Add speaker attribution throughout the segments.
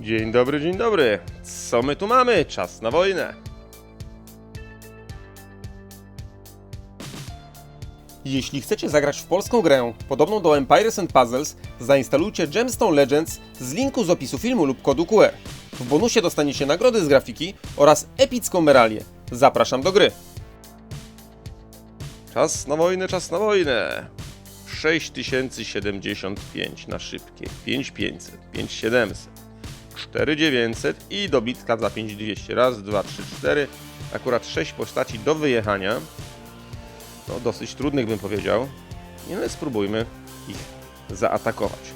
Speaker 1: Dzień dobry, dzień dobry. Co my tu mamy? Czas na wojnę. Jeśli chcecie zagrać w polską grę podobną do Empires and Puzzles, zainstalujcie Gemstone Legends z linku z opisu filmu lub kodu QR. W bonusie dostaniecie nagrody z grafiki oraz epicką meralię. Zapraszam do gry. Czas na wojnę, czas na wojnę. 6075 na szybkie, 5500, 5700, 4900 i dobitka za 5200. Raz, dwa, trzy, cztery. Akurat 6 postaci do wyjechania. No, dosyć trudnych bym powiedział. Nie, ale spróbujmy ich zaatakować.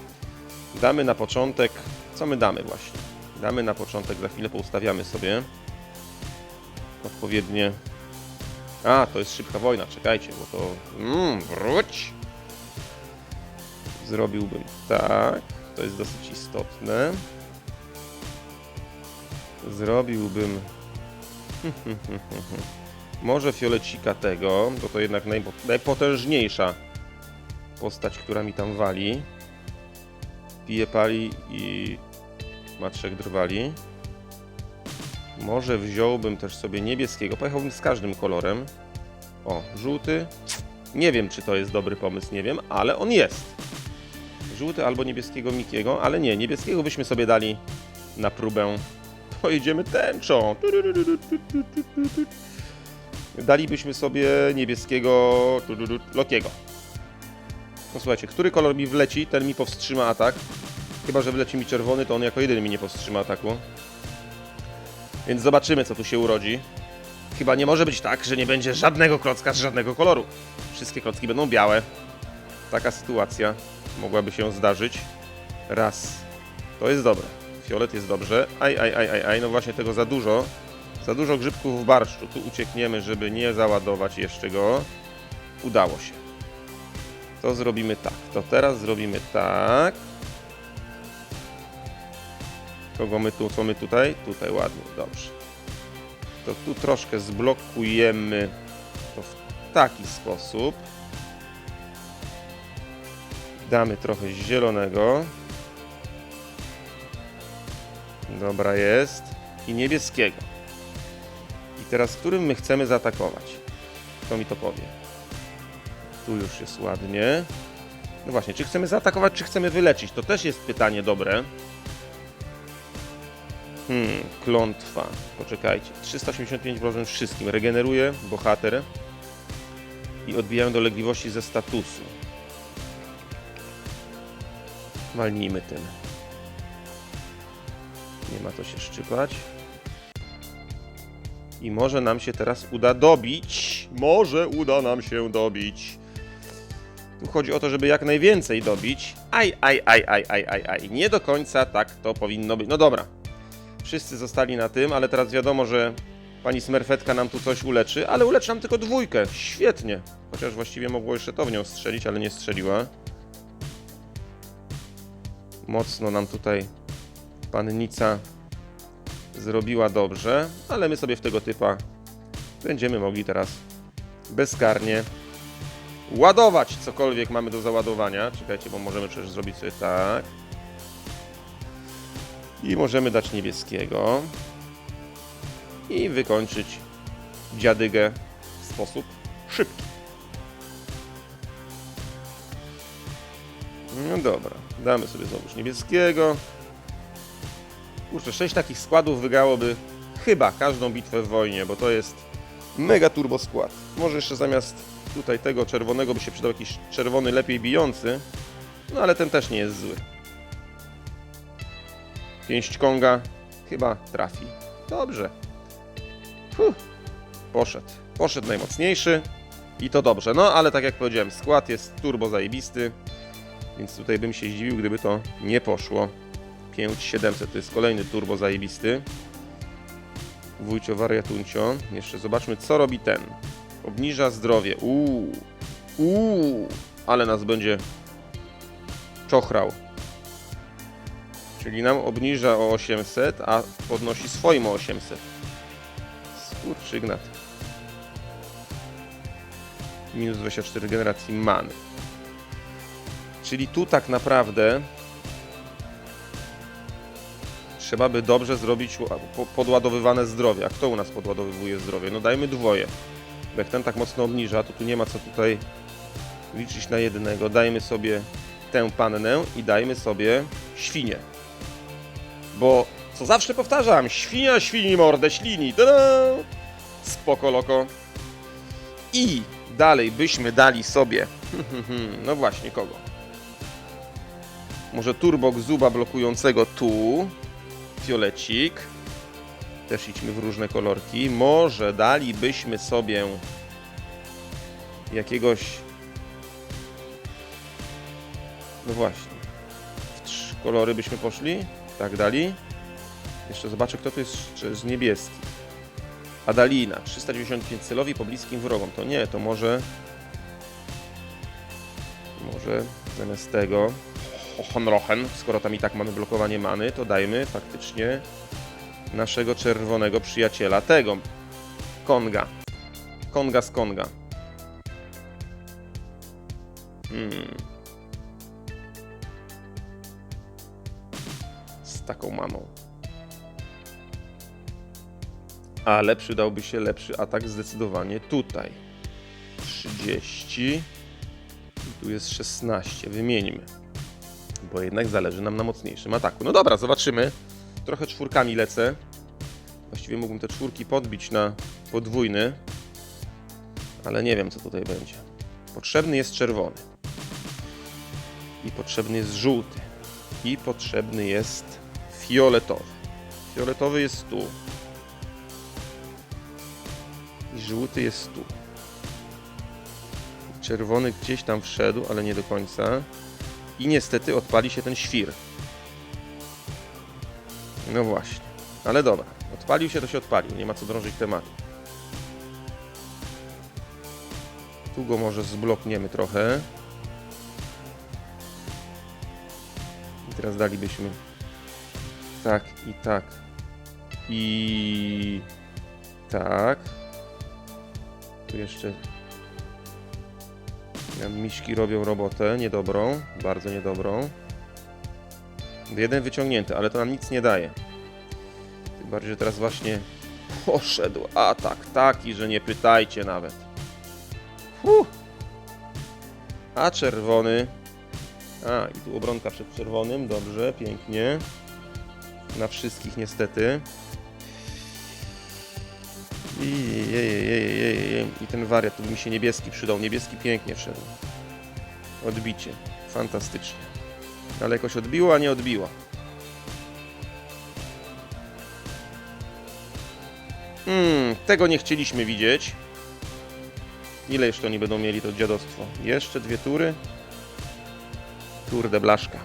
Speaker 1: Damy na początek. Co my damy właśnie? Damy na początek, za chwilę poustawiamy sobie odpowiednie. A, to jest szybka wojna, czekajcie, bo to. Mmm, wróć! Zrobiłbym tak. To jest dosyć istotne. Zrobiłbym. Może fiolecika tego, bo to jednak najpo, najpotężniejsza postać, która mi tam wali. Pije pali i ma trzech drwali. Może wziąłbym też sobie niebieskiego. Pojechałbym z każdym kolorem. O, żółty. Nie wiem, czy to jest dobry pomysł, nie wiem, ale on jest. Żółty albo niebieskiego Mikiego, ale nie, niebieskiego byśmy sobie dali na próbę. Pojedziemy tęczą. Dalibyśmy sobie niebieskiego Lokiego. No słuchajcie, który kolor mi wleci, ten mi powstrzyma atak. Chyba, że wleci mi czerwony, to on jako jedyny mi nie powstrzyma ataku. Więc zobaczymy, co tu się urodzi. Chyba nie może być tak, że nie będzie żadnego klocka z żadnego koloru. Wszystkie klocki będą białe. Taka sytuacja mogłaby się zdarzyć. Raz. To jest dobre. Fiolet jest dobrze. Aj, aj, aj, aj, aj. No właśnie tego za dużo. Za dużo grzybków w barszczu. Tu uciekniemy, żeby nie załadować jeszcze go. Udało się. To zrobimy tak. To teraz zrobimy tak. Kogo my tu, co my tutaj? Tutaj ładnie, dobrze. To tu troszkę zblokujemy to w taki sposób. Damy trochę zielonego. Dobra jest. I niebieskiego. I teraz którym my chcemy zaatakować? Kto mi to powie? Tu już jest ładnie. No właśnie, czy chcemy zaatakować, czy chcemy wyleczyć? To też jest pytanie dobre. Hmm, klątwa. Poczekajcie. 385 wrażeń wszystkim. Regeneruje bohater i odbijają dolegliwości ze statusu. Walnijmy tym. Nie ma co się szczypać. I może nam się teraz uda dobić. Może uda nam się dobić. Tu chodzi o to, żeby jak najwięcej dobić. Aj, aj, aj, aj, aj, aj, aj. Nie do końca tak to powinno być. No dobra. Wszyscy zostali na tym, ale teraz wiadomo, że pani smerfetka nam tu coś uleczy, ale uleczy nam tylko dwójkę. Świetnie. Chociaż właściwie mogło jeszcze to w nią strzelić, ale nie strzeliła. Mocno nam tutaj pannica zrobiła dobrze, ale my sobie w tego typa będziemy mogli teraz bezkarnie ładować cokolwiek mamy do załadowania. Czekajcie, bo możemy przecież zrobić sobie tak. I możemy dać niebieskiego. I wykończyć dziadygę w sposób szybki. No dobra, damy sobie znowuż niebieskiego. Kurczę, 6 takich składów wygrałoby chyba każdą bitwę w wojnie, bo to jest mega turbo skład. Może jeszcze zamiast tutaj tego czerwonego by się przydał jakiś czerwony lepiej bijący, no ale ten też nie jest zły. Pięść Konga chyba trafi. Dobrze. Fuh. Poszedł. Poszedł najmocniejszy i to dobrze. No ale tak jak powiedziałem, skład jest turbo zajebisty, więc tutaj bym się zdziwił, gdyby to nie poszło. 5700 to jest kolejny turbo zajebisty. Wójcio wariatuncio. Jeszcze zobaczmy, co robi ten. Obniża zdrowie. Uuu. Uuu. Ale nas będzie czochrał. Czyli nam obniża o 800, a podnosi swoim o 800. Skurczygnat. Minus 24 generacji many. Czyli tu tak naprawdę Trzeba by dobrze zrobić ła- po- podładowywane zdrowie. A kto u nas podładowywuje zdrowie? No dajmy dwoje. Bo jak ten tak mocno obniża, to tu nie ma co tutaj liczyć na jednego. Dajmy sobie tę pannę i dajmy sobie świnię. Bo, co zawsze powtarzam, świnia świni mordę ślini. Ta-da! Spoko loko. I dalej byśmy dali sobie, no właśnie, kogo? Może turbo zuba blokującego tu, fiolecik. Też idźmy w różne kolorki. Może dalibyśmy sobie jakiegoś no właśnie. W trzy kolory byśmy poszli. Tak dali. Jeszcze zobaczę, kto tu jest z niebieski. Adalina. 395 celowi po bliskim wrogom. To nie, to może... Może zamiast tego... Honrochen, skoro tam i tak mamy blokowanie many, to dajmy faktycznie naszego czerwonego przyjaciela. Tego. Konga. Konga z Konga. Hmm. z taką maną. Ale przydałby się lepszy atak zdecydowanie tutaj. 30. I tu jest 16. Wymieńmy. Bo jednak zależy nam na mocniejszym ataku. No dobra, zobaczymy. Trochę czwórkami lecę. Właściwie mógłbym te czwórki podbić na podwójny. Ale nie wiem, co tutaj będzie. Potrzebny jest czerwony. I potrzebny jest żółty i potrzebny jest fioletowy. Fioletowy jest tu. I żółty jest tu. Czerwony gdzieś tam wszedł, ale nie do końca. I niestety odpali się ten świr. No właśnie. Ale dobra. Odpalił się, to się odpalił. Nie ma co drążyć tematu. Tu go może zblokniemy trochę. I teraz dalibyśmy tak i tak. I tak. Tu jeszcze miśki robią robotę niedobrą, bardzo niedobrą. Jeden wyciągnięty, ale to nam nic nie daje. Tym bardziej, że teraz właśnie poszedł atak taki, że nie pytajcie nawet. Huh. A czerwony a, i tu obronka przed czerwonym, dobrze, pięknie. Na wszystkich niestety. I, jej, jej, jej, jej. I ten wariat, tu by mi się niebieski przydał. Niebieski pięknie wszedł. Odbicie. Fantastycznie. Ale jakoś odbiło, a nie odbiło. Hmm, tego nie chcieliśmy widzieć. Ile jeszcze oni będą mieli to dziadostwo? Jeszcze dwie tury? Kurde blaszka.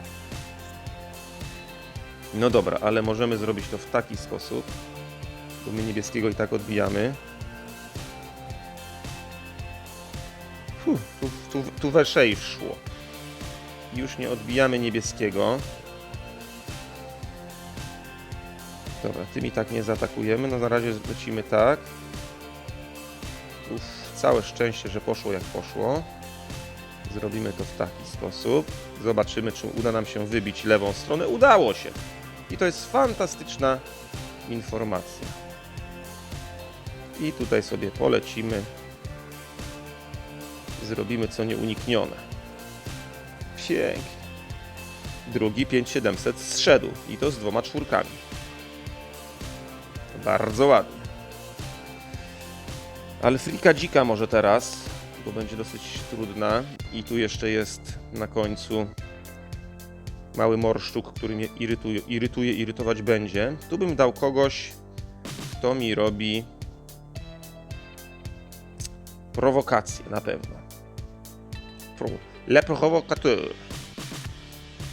Speaker 1: No dobra, ale możemy zrobić to w taki sposób, bo my niebieskiego i tak odbijamy. Fuh, tu, tu, tu we szej szło. Już nie odbijamy niebieskiego. Dobra, tym i tak nie zaatakujemy. No na razie lecimy tak. Uff, całe szczęście, że poszło jak poszło. Zrobimy to w taki sposób. Zobaczymy, czy uda nam się wybić lewą stronę. Udało się! I to jest fantastyczna informacja. I tutaj sobie polecimy. Zrobimy co nieuniknione. Pięknie. Drugi 5700 zszedł. I to z dwoma czwórkami. Bardzo ładnie. Ale frika dzika może teraz, bo będzie dosyć trudna. I tu jeszcze jest na końcu mały morszczuk, który mnie irytuje, irytuje, irytować będzie. Tu bym dał kogoś, kto mi robi prowokację na pewno. Pro, le provocateur.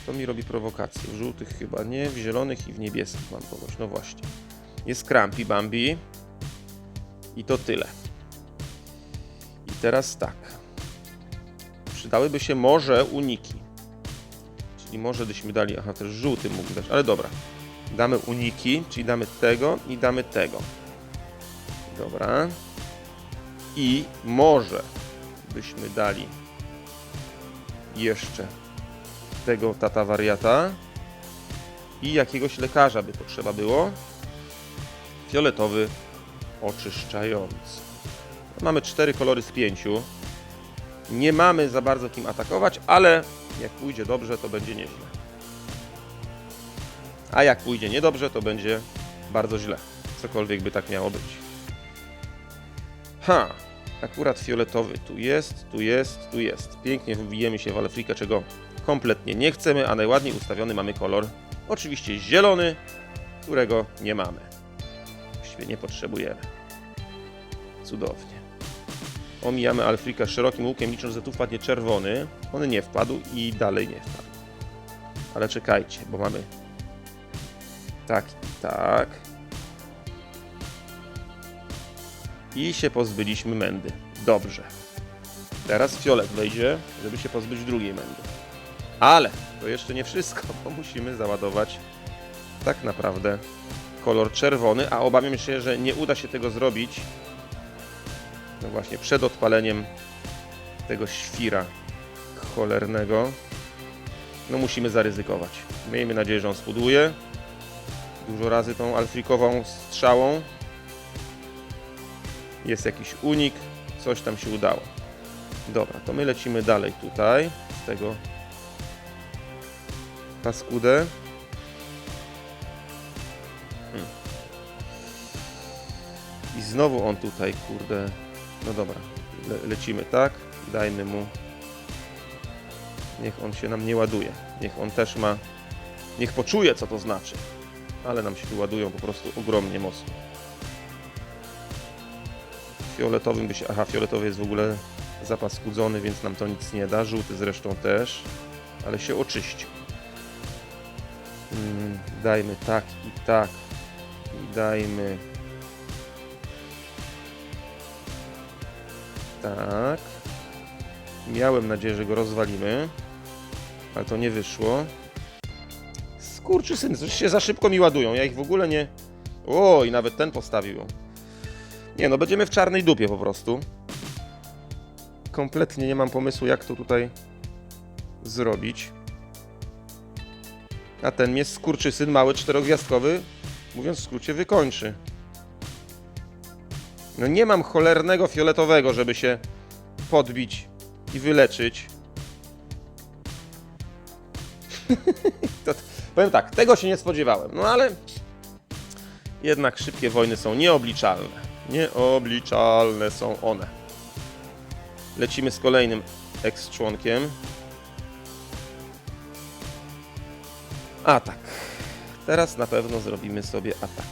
Speaker 1: Kto mi robi prowokację? W żółtych chyba nie, w zielonych i w niebieskich mam kogoś. No właśnie. Jest Crampy Bambi. I to tyle. I teraz tak. Przydałyby się może uniki. Czyli może byśmy dali, aha, też żółty mógł dać, ale dobra. Damy uniki, czyli damy tego i damy tego. Dobra. I może byśmy dali jeszcze tego tata wariata. I jakiegoś lekarza by potrzeba było. Fioletowy oczyszczający. Mamy cztery kolory z pięciu. Nie mamy za bardzo kim atakować, ale jak pójdzie dobrze, to będzie nieźle. A jak pójdzie niedobrze, to będzie bardzo źle. Cokolwiek by tak miało być. Ha! Akurat fioletowy tu jest, tu jest, tu jest. Pięknie wbijemy się w Alefrika, czego kompletnie nie chcemy, a najładniej ustawiony mamy kolor. Oczywiście zielony, którego nie mamy. Właściwie nie potrzebujemy. Cudownie. Omijamy Alfrika szerokim łukiem, licząc, że tu wpadnie czerwony. On nie wpadł i dalej nie wpadł. Ale czekajcie, bo mamy tak i tak. I się pozbyliśmy mędy. Dobrze. Teraz fiolet wejdzie, żeby się pozbyć drugiej mędy. Ale to jeszcze nie wszystko, bo musimy załadować tak naprawdę kolor czerwony, a obawiam się, że nie uda się tego zrobić no właśnie przed odpaleniem tego świra cholernego. No musimy zaryzykować. Miejmy nadzieję, że on spuduje. Dużo razy tą alfrikową strzałą. Jest jakiś unik, coś tam się udało. Dobra, to my lecimy dalej tutaj z tego paskudę. Hmm. I znowu on tutaj, kurde. No dobra, Le lecimy tak. Dajmy mu. Niech on się nam nie ładuje. Niech on też ma. Niech poczuje, co to znaczy. Ale nam się tu ładują po prostu ogromnie mocno. Fioletowym by się. Aha, fioletowy jest w ogóle zapaskudzony, więc nam to nic nie da. Żółty zresztą też, ale się oczyścił. Mm, dajmy tak i tak. I dajmy. Tak. Miałem nadzieję, że go rozwalimy, ale to nie wyszło. Skurczysyn, coś się za szybko mi ładują. Ja ich w ogóle nie. O, i nawet ten postawił. Nie, no będziemy w czarnej dupie po prostu. Kompletnie nie mam pomysłu, jak to tutaj zrobić. A ten mnie skurczysyn mały czterogwiazdkowy, mówiąc w skrócie, wykończy. No nie mam cholernego fioletowego, żeby się podbić i wyleczyć. to, powiem tak, tego się nie spodziewałem. No ale jednak szybkie wojny są nieobliczalne. Nieobliczalne są one. Lecimy z kolejnym ex-członkiem. Atak. Teraz na pewno zrobimy sobie atak.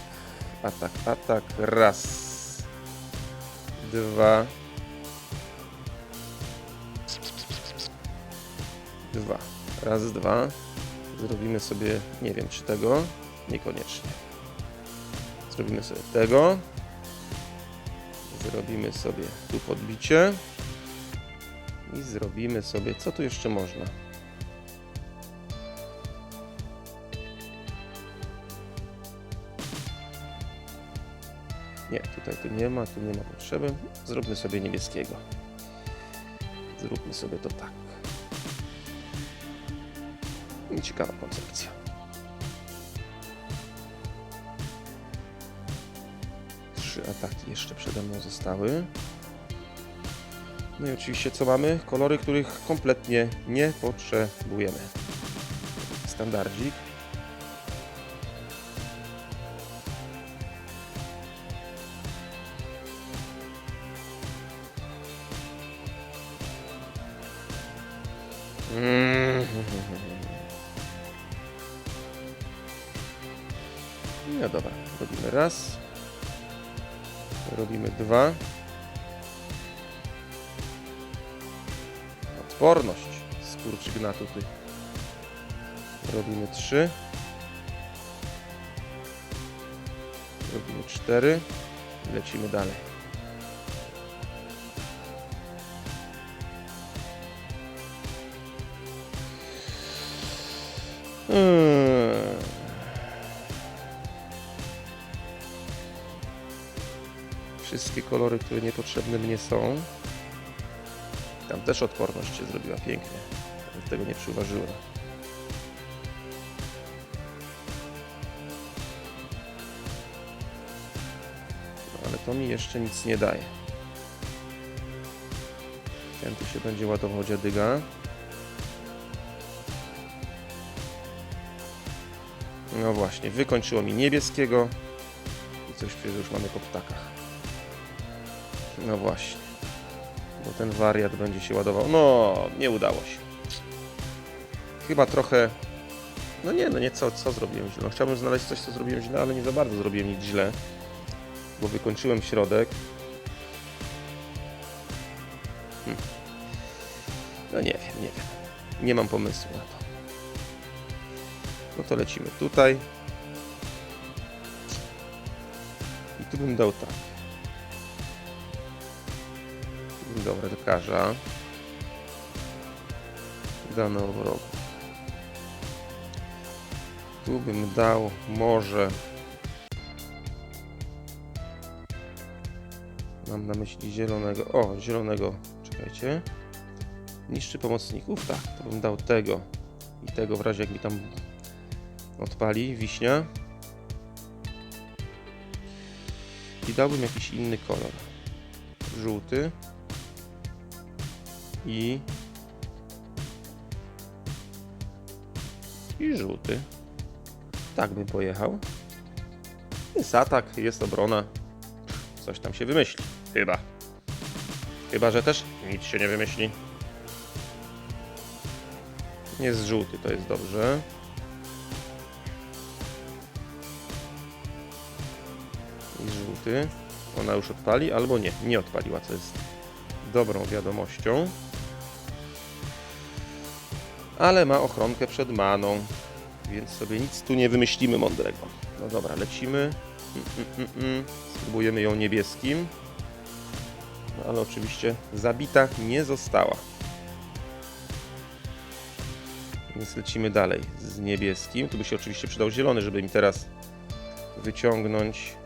Speaker 1: Atak, atak. Raz. Dwa. Dwa. Raz, dwa. Zrobimy sobie, nie wiem czy tego. Niekoniecznie. Zrobimy sobie tego. Zrobimy sobie tu podbicie. I zrobimy sobie, co tu jeszcze można? Nie, tutaj tu nie ma, tu nie ma potrzeby. Zróbmy sobie niebieskiego. Zróbmy sobie to tak. Ciekawa koncepcja. Ataki jeszcze przede mną zostały. No i oczywiście co mamy? Kolory, których kompletnie nie potrzebujemy. Standardzik. Odporność. Skurczy gnatu ty. Robimy trzy. Robimy cztery. I lecimy dalej. Wszystkie kolory, które niepotrzebne mnie są. Tam też odporność się zrobiła pięknie. Tego nie przyuważyłem. No, ale to mi jeszcze nic nie daje. Ten tu się będzie ładował dziadyga. No właśnie, wykończyło mi niebieskiego i coś przecież już mamy po ptakach. No właśnie. Bo ten wariat będzie się ładował. No, nie udało się. Chyba trochę... No nie, no nie, co, co zrobiłem źle? No, chciałbym znaleźć coś, co zrobiłem źle, ale nie za bardzo zrobiłem nic źle. Bo wykończyłem środek. Hmm. No nie wiem, nie wiem. Nie mam pomysłu na to. No to lecimy tutaj. I tu bym dał tak. Dał redkarza. Daną rogu. Tu bym dał może... Mam na myśli zielonego. O, zielonego. Czekajcie. Niszczy pomocników? Tak, to bym dał tego i tego w razie jak mi tam odpali wiśnia. I dałbym jakiś inny kolor. Żółty. I... I żółty. Tak bym pojechał. Jest atak, jest obrona. Coś tam się wymyśli. Chyba. Chyba, że też nic się nie wymyśli. Jest żółty, to jest dobrze. I żółty. Ona już odpali, albo nie, nie odpaliła, co jest dobrą wiadomością. Ale ma ochronkę przed maną, więc sobie nic tu nie wymyślimy mądrego. No dobra, lecimy. Mm, mm, mm, mm. Spróbujemy ją niebieskim. No ale oczywiście zabita nie została. Więc lecimy dalej z niebieskim. Tu by się oczywiście przydał zielony, żeby mi teraz wyciągnąć.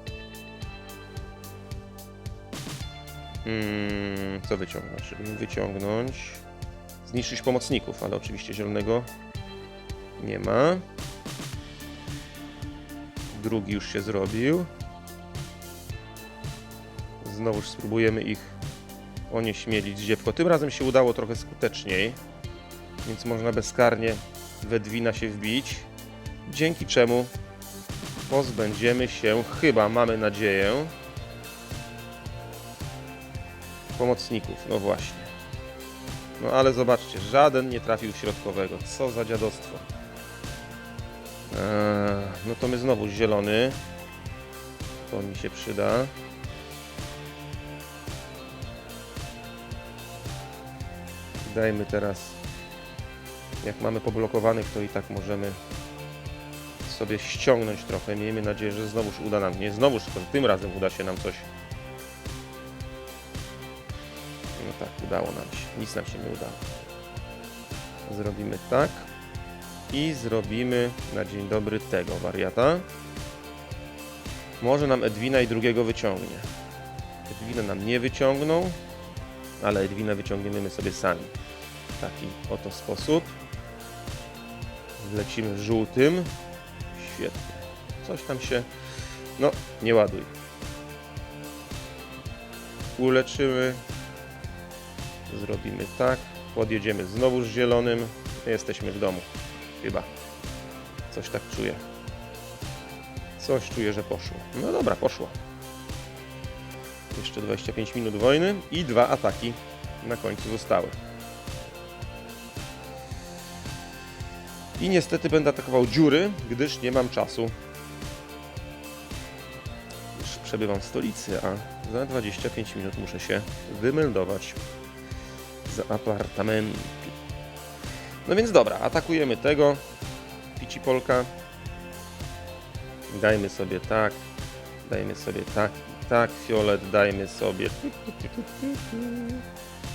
Speaker 1: Hmm, co wyciągnąć? Żeby wyciągnąć. Zniszczyć pomocników, ale oczywiście zielonego nie ma. Drugi już się zrobił. Znowuż spróbujemy ich onieśmielić dziewko. Tym razem się udało trochę skuteczniej więc można bezkarnie w Edwina się wbić, dzięki czemu pozbędziemy się, chyba mamy nadzieję, pomocników. No właśnie. No ale zobaczcie, żaden nie trafił środkowego. Co za dziadostwo. Eee, no to my znowu zielony. To mi się przyda. Dajmy teraz jak mamy poblokowanych, to i tak możemy sobie ściągnąć trochę. Miejmy nadzieję, że znowuż uda nam, nie znowuż, tylko tym razem uda się nam coś. Udało nam się. Nic nam się nie udało. Zrobimy tak. I zrobimy na dzień dobry tego wariata. Może nam Edwina i drugiego wyciągnie. Edwina nam nie wyciągną, ale Edwina wyciągniemy my sobie sami. W taki oto sposób. Lecimy żółtym. Świetnie. Coś tam się... No, nie ładuj. Uleczymy. Zrobimy tak. Podjedziemy znowu z zielonym. Jesteśmy w domu. Chyba. Coś tak czuję. Coś czuję, że poszło. No dobra, poszło. Jeszcze 25 minut wojny i dwa ataki na końcu zostały. I niestety będę atakował dziury, gdyż nie mam czasu. Już przebywam w stolicy, a za 25 minut muszę się wymeldować z apartamentu. No więc dobra, atakujemy tego. Pici Polka. Dajmy sobie tak. Dajmy sobie tak i tak. Fiolet dajmy sobie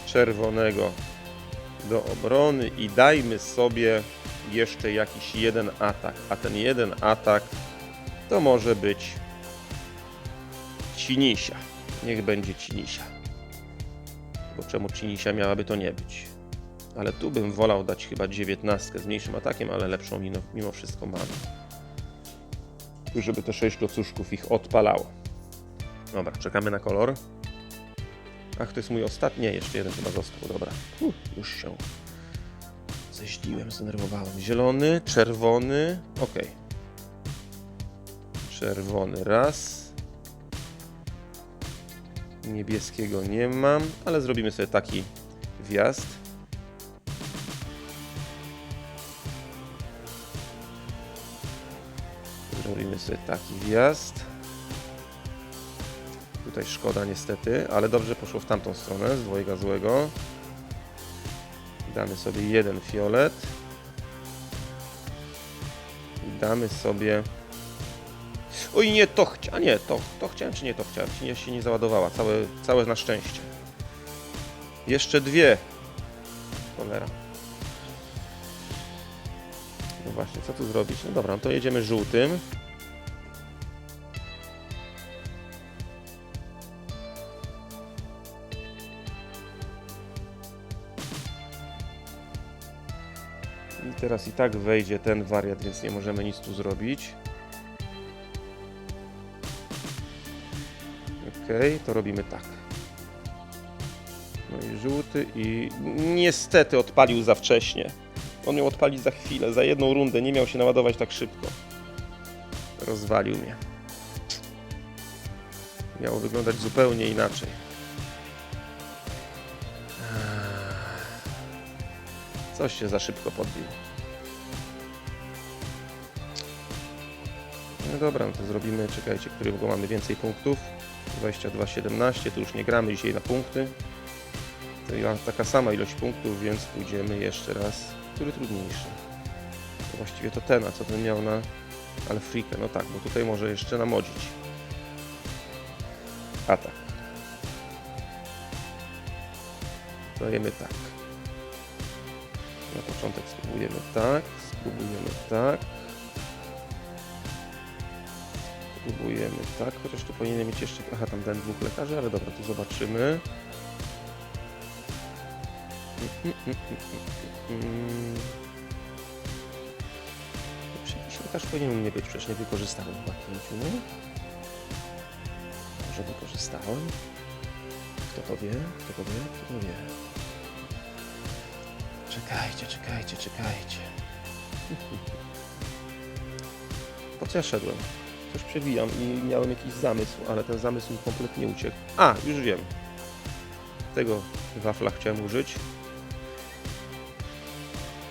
Speaker 1: czerwonego do obrony i dajmy sobie jeszcze jakiś jeden atak. A ten jeden atak to może być Cinisia. Niech będzie Cinisia. Bo czemu Cinisia miałaby to nie być? Ale tu bym wolał dać chyba 19 z mniejszym atakiem, ale lepszą mimo, mimo wszystko mamy. Żeby te 6 klocuszków ich odpalało. Dobra, czekamy na kolor. Ach, to jest mój ostatni. Jeszcze jeden chyba został. Dobra. Uff, już się zeźliłem, zdenerwowałem. Zielony, czerwony. Ok. Czerwony raz. Niebieskiego nie mam, ale zrobimy sobie taki wjazd. Zrobimy sobie taki wjazd. Tutaj szkoda niestety, ale dobrze poszło w tamtą stronę z dwojga złego. Damy sobie jeden fiolet. Damy sobie... Oj nie, to chciałem, nie, to, to chciałem czy nie to chciałem, czy nie się nie załadowała, całe, całe na szczęście. Jeszcze dwie. Cholera. No właśnie, co tu zrobić? No dobra, no to jedziemy żółtym. I teraz i tak wejdzie ten wariat, więc nie możemy nic tu zrobić. To robimy tak. No i żółty i niestety odpalił za wcześnie. On miał odpalić za chwilę, za jedną rundę, nie miał się naładować tak szybko. Rozwalił mnie. Miało wyglądać zupełnie inaczej. Coś się za szybko podbił. No dobra, no to zrobimy, czekajcie, którego mamy więcej punktów. 22-17, tu już nie gramy dzisiaj na punkty. To ja taka sama ilość punktów, więc pójdziemy jeszcze raz. Który trudniejszy? To właściwie to ten, a co ten miał na Alfrikę? No tak, bo tutaj może jeszcze namodzić. Atak. Dajemy tak. Na początek spróbujemy tak, spróbujemy tak. Spróbujemy tak, chociaż tu powinienem mieć jeszcze... Aha, tam dałem dwóch lekarzy, ale dobra, tu zobaczymy. Przecież lekarz powinien mnie być, przecież nie wykorzystałem chyba pięciu, nie? Może wykorzystałem? Kto to wie? Kto to wie? Kto to wie? Czekajcie, czekajcie, czekajcie. Po co ja szedłem? Coś przewijam i miałem jakiś zamysł, ale ten zamysł kompletnie uciekł. A, już wiem. Tego wafla chciałem użyć.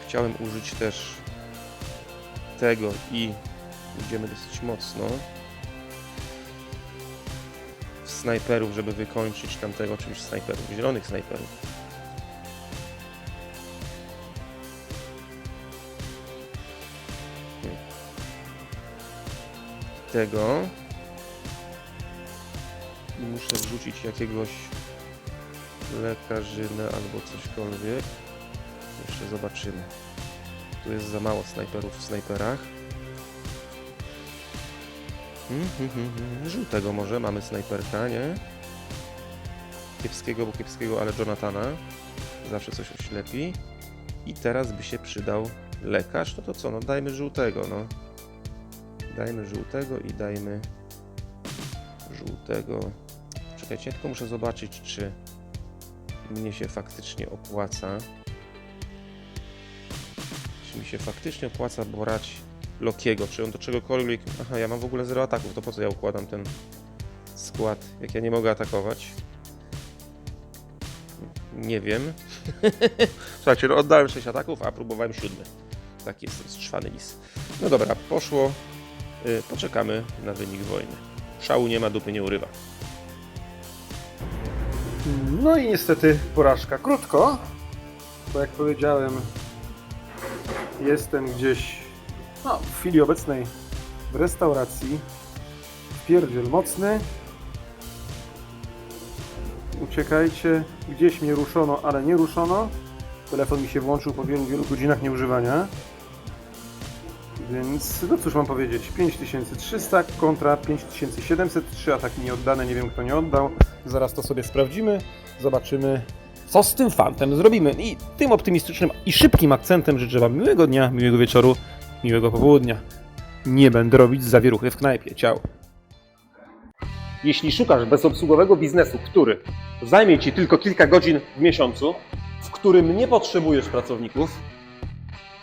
Speaker 1: Chciałem użyć też tego i idziemy dosyć mocno snajperów, żeby wykończyć tamtego czymś snajperów, zielonych snajperów. Tego i muszę wrzucić jakiegoś lekarzynę albo cośkolwiek. Jeszcze zobaczymy. Tu jest za mało snajperów w snajperach. Hmm, hmm, hmm. Żółtego może, mamy snajperka, nie? Kiepskiego, bo kiepskiego, ale Jonathana. Zawsze coś oślepi. I teraz by się przydał lekarz. No to co, no dajmy żółtego, no. Dajmy żółtego i dajmy żółtego. Czekajcie, tylko muszę zobaczyć, czy mnie się faktycznie opłaca. Czy mi się faktycznie opłaca brać Lokiego, czy on do czegokolwiek... Aha, ja mam w ogóle zero ataków, to po co ja układam ten skład, jak ja nie mogę atakować? Nie wiem. Słuchajcie, no oddałem 6 ataków, a próbowałem 7. Taki jestem strzwany lis. No dobra, poszło. Y, Poczekamy na wynik wojny. Szału nie ma, dupy nie urywa.
Speaker 2: No i niestety porażka. Krótko, bo jak powiedziałem, jestem gdzieś no, w chwili obecnej w restauracji. Pierdziel mocny. Uciekajcie. Gdzieś mnie ruszono, ale nie ruszono. Telefon mi się włączył po wielu, wielu godzinach nieużywania. Więc no cóż mam powiedzieć, 5300 kontra 5700, trzy ataki nieoddane, nie wiem kto nie oddał. Zaraz to sobie sprawdzimy, zobaczymy co z tym fantem zrobimy. I tym optymistycznym i szybkim akcentem życzę Wam miłego dnia, miłego wieczoru, miłego popołudnia. Nie będę robić zawieruchy w knajpie. Ciao. Jeśli szukasz bezobsługowego biznesu, który zajmie Ci tylko kilka godzin w miesiącu, w którym nie potrzebujesz pracowników,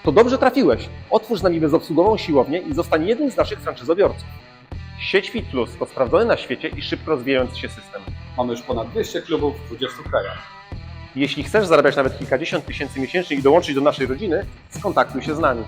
Speaker 2: to dobrze trafiłeś. Otwórz z nami bezobsługową siłownię i zostań jednym z naszych franczyzobiorców. Sieć Fit Plus to sprawdzony na świecie i szybko rozwijający się system.
Speaker 3: Mamy już ponad 200 klubów w 20 krajach.
Speaker 2: Jeśli chcesz zarabiać nawet kilkadziesiąt tysięcy miesięcznie i dołączyć do naszej rodziny, skontaktuj się z nami.